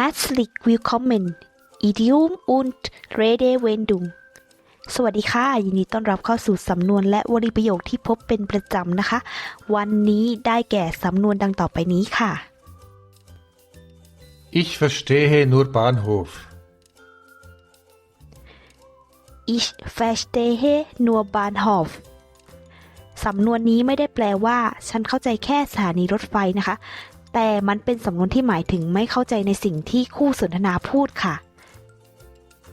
Herzlich willkommen Idiom und Redewendung สวัสดีค่ะ ยินดีต้อนรับเข้าสู่สำนวนและวลีประโยคที่พบเป็นประจำนะคะ วันนี้ได้แก่สำนวนดังต่อไปนี้ค่ะ Ich verstehe nur Bahnhof. Ich verstehe nur Bahnhof สำนวนนี้ไม่ได้แปลว่า ฉันเข้าใจแค่สถานีรถไฟนะคะ แต่มันเป็นสำนวนที่หมายถึงไม่เข้าใจในสิ่งที่คู่สนทนาพูดค่ะ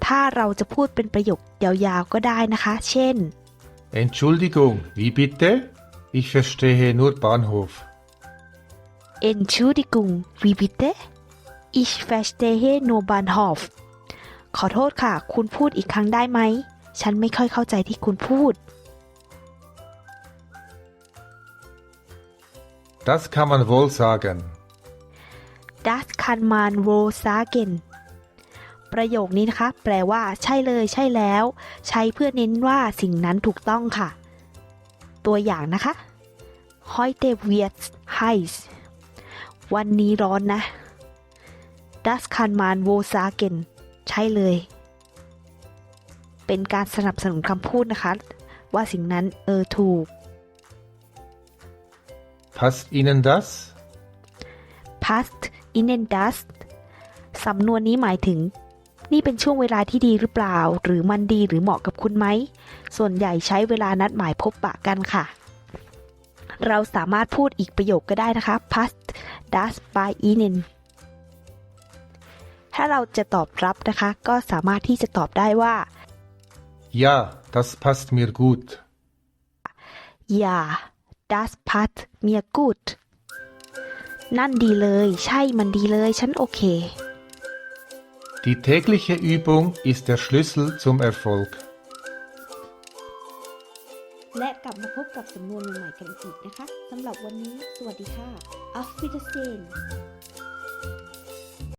ถ้าเราจะพูดเป็นประโยคยาวๆก็ได้นะคะ เช่น Entschuldigung, wie bitte? Ich verstehe nur Bahnhof. Entschuldigung wie bitte Ich verstehe nur Bahnhof ขอโทษค่ะ คุณพูดอีกครั้งได้ไหม ฉันไม่ค่อยเข้าใจที่คุณพูด Das kann man wohl sagen. Das kann man wohl sagen ประโยคนี้นะคะ แปลว่า ใช่เลย ใช่แล้ว ใช้เพื่อเน้นว่าสิ่งนั้นถูกต้องค่ะ ตัวอย่างนะคะ Heute wird heiß วันนี้ร้อนนะ Das kann man wohl sagen ใช่เลย เป็นการสนับสนุนคำพูดนะคะ ว่าสิ่งนั้นเออถูก Passt Ihnen das? past Ihnen das สำนวนนี้หมายถึง นี่เป็นช่วงเวลาที่ดีหรือเปล่า หรือมันดีหรือเหมาะกับคุณไหม ส่วนใหญ่ใช้เวลานัดหมายพบปะกันค่ะ เราสามารถพูดอีกประโยคก็ได้นะคะ past das by Ihnen ถ้าเราจะตอบรับนะคะ ก็สามารถที่จะตอบได้ว่า Ja, das passt mir gut. ja das passt mir gut นั่นดีเลย ใช่มันดีเลย ฉันโอเค Die tägliche Übung ist der Schlüssel zum Erfolg. และกลับมาพบกับสำนวนใหม่ๆกันอีกนะคะสำหรับวันนี้ สวัสดีค่ะ Auf Wiedersehen